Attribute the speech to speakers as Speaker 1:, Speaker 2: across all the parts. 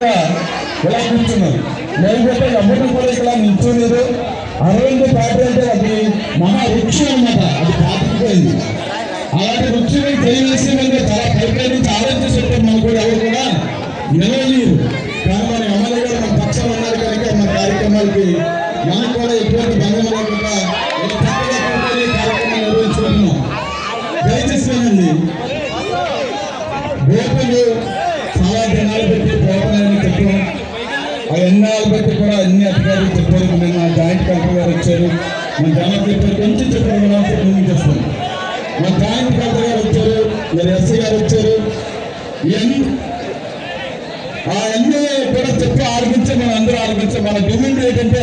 Speaker 1: ఇలా కూర్చున్నారు లేకపోతే ఎవరిని కూడా ఇక్కడ నిల్చోలేదు అరవింద్ పార్టీ అంటే అది మహా వృక్షం అనమాట అది పాటిపోయింది అలాంటి వృక్షమే తెలియజేసి మనకి చాలా పైపై నుంచి ఆలోచించేటప్పుడు మనం కూడా ఎవరు కూడా. నిలవలేరు కానీ మన ఎమ్మెల్యే గారు మన పక్షాలు ఉన్నారు కనుక మన కార్యక్రమాలకి మనం కూడా ఎటువంటి ఎన్నాళ్ళు బట్టి కూడా అన్ని అధికారులు చెప్పారు నిన్న జాయింట్ కలెక్టర్ గారు వచ్చారు. మన జనం చెప్పారు కొంచెం చెప్పారు మనం మన జాయింట్ కలెక్టర్ గారు వచ్చారు. మరి ఎస్ఐ గారు వచ్చారు. ఇవన్నీ ఆ అన్ని కూడా చెప్పి ఆలోచించి మనం అందరూ ఆలోచించాం మన డిమాండ్ ఏంటంటే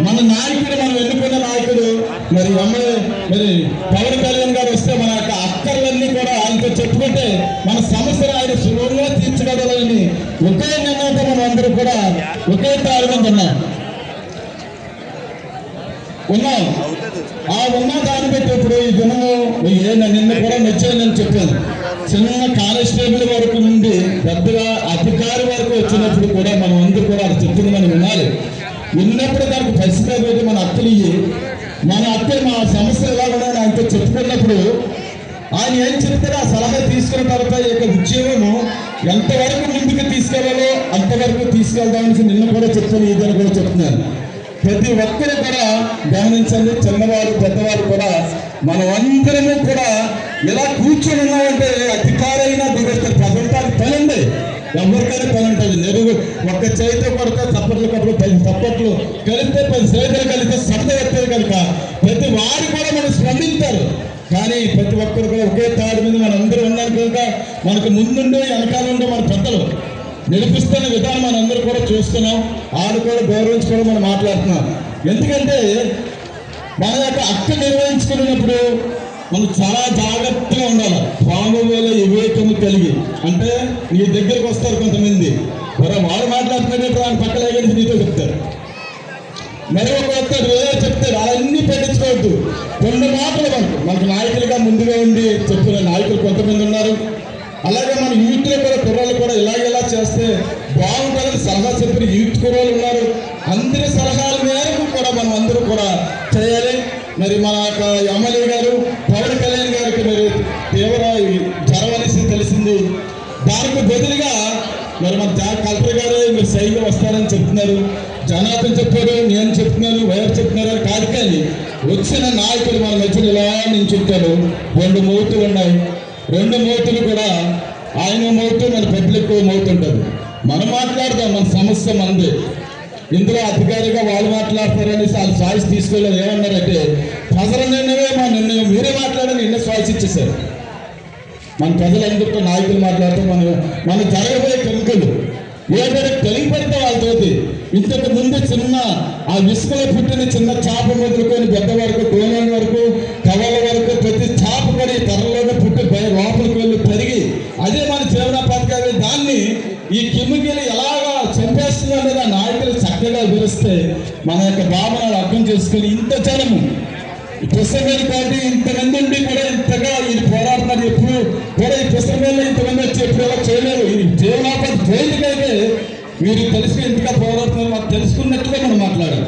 Speaker 1: మన నాయకుడు మనం ఎన్నుకున్న నాయకుడు మరి అమ్మాయి మరి పవన్ కళ్యాణ్ గారు వస్తే మన యొక్క అక్కర్లన్నీ కూడా ఆయనతో చెప్పుకుంటే మన సమస్యలు ఆయన సులువుగా తీర్చగలరని ఒకే కూడా ఒకే ప్రారంభం ఉన్నాం ఉన్నాం. ఆ ఉన్న దాన్ని బట్టి ఇప్పుడు ఈ దినము నిన్న కూడా మెచ్చానని చెప్పాను చిన్న కానిస్టేబుల్ వరకు నుండి పెద్దగా అధికారి వరకు వచ్చినప్పుడు కూడా మనం అందరూ కూడా అది చెప్పింది మనం వినాలి. విన్నప్పుడు దానికి పరిస్థితి పెట్టి మన అత్తలు ఇయ్యి. మన అత్తలు మా సమస్యలు ఎలా ఉన్నాయని ఆయనతో చెప్పుకున్నప్పుడు ఆయన ఏం చెప్తారో ఆ సలహా తీసుకున్న తర్వాత ఈ యొక్క ఉద్యోగము ఎంతవరకు ముందుకు తీసుకెళ్ళాలో అంతవరకు తీసుకెళ్దామని నిన్న కూడా చెప్తాను ఇదని కూడా చెప్తున్నాను. ప్రతి ఒక్కరు కూడా గమనించండి చిన్నవారు పెద్దవారు కూడా మనం అందరము కూడా ఇలా కూర్చొని ఉన్నామంటే అధికారైనా దిగొస్తారు ప్రజంటానికి పని ఎవరికైనా పని ఉంటుంది నెరుగు ఒక్క చేతితో కొడితే చప్పట్లు కొట్టలు పది చప్పట్లు కలిస్తే పది చేతులు కలిస్తే శబ్దం వ్యక్తులు కనుక ప్రతి వారు కూడా మనం స్పందించారు కానీ ప్రతి ఒక్కరు కూడా ఒకే తాడు మీద మనం మనకు ముందుండే వెనకాల ఉండే మన పెద్దలు నిలిపిస్తున్న విధానం మనం అందరూ కూడా చూస్తున్నాం. ఆడు కూడా గౌరవించుకోవడం మనం మాట్లాడుతున్నాం. ఎందుకంటే మన యొక్క అక్క నిర్వహించుకున్నప్పుడు మనం చాలా జాగ్రత్తగా ఉండాలి. పాము వేల వివేకము కలిగి. అంటే నీ దగ్గరకు వస్తారు కొంతమంది. మరి వాడు మాట్లాడుతున్నట్టు ఆయన పక్కన ఎగిరించి నీతో చెప్తారు మరి ఒక వస్తాడు వేరే చెప్తారు అవన్నీ పెట్టించుకోవద్దు. రెండు మాటలు మనకు. మనకు నాయకులుగా ముందుగా ఉండి చెప్పిన నాయకులు కొంతమంది ఉన్నారు. అలాగే మన యూత్లో కూడా కుర్రాళ్ళు కూడా ఇలా చేస్తే బాగుంటుందని సలహా చెప్పిన యూత్ కుర్రాళ్ళు ఉన్నారు. అందరి సలహాల మేరకు కూడా మనం అందరూ కూడా చేయాలి. మరి మన యొక్క ఎమ్మెల్యే గారు పవన్ కళ్యాణ్ గారికి మరి తీవ్ర జ్వరం అనేసి తెలిసింది. దానికి బదులుగా మరి మన జా కలెక్టర్ గారు మీరు సైగా వస్తారని చెప్తున్నారు. జనార్దన్ చెప్పారు నేను చెప్తున్నాను వైఎస్ చెప్తున్నారు కాదు కానీ వచ్చిన నాయకులు మన మధ్యలో ఇలా నించుంటారు. రెండు మూతులు ఉన్నాయి. రెండు మూతులు కూడా ఆయన మౌతు మన పబ్లిక్ మౌతు ఉంటుంది. మనం మాట్లాడదాం మన సమస్య మనది. ఇందులో అధికారిగా వాళ్ళు మాట్లాడతారనేసి వాళ్ళు సాయిస్ తీసుకోలేదు. ఏమన్నారంటే ప్రజల నిర్ణయమే మా నిర్ణయం. మీరే మాట్లాడని నిన్న సాయిస్ ఇచ్చేసారు మన ప్రజలందరితో నాయకులు మాట్లాడుతూ మన మన జరగబోయే కెమికలు ఏదైనా తెలియపడితే వాళ్ళతోటి ఇంతకు ముందు చిన్న ఆ ఇసుకలో పుట్టిన చిన్న చేప మొదలుకొని పెద్ద వరకు గోళం వరకు కవల వరకు ప్రతి చేప కూడా ఈ తరలోనే పుట్టి బయ లోపలికి వెళ్ళి పెరిగి అదే మన జీవన పథకాలు దాన్ని ఈ కెమికల్ ఎలాగా చంపేస్తుంది అనేది ఆ నాయకులు చక్కగా వివరిస్తే మన యొక్క భావనలు అర్థం చేసుకుని ఇంత జనము పుస్తకాలు కాబట్టి ఇంతమంది ఉండి కూడా ఇంతగా ఇది పోరాడుతున్నారు ఎప్పుడు కూడా ఈ పుస్తకంలో ఇంతమంది వచ్చి ఎప్పుడు చేయలేరు. ఇది జీవనోపాధి పోయింది అయితే మీరు తెలుసుకుని ఇంతగా పోరాడుతున్నారు మాకు తెలుసుకున్నట్టుగా మనం మాట్లాడాలి.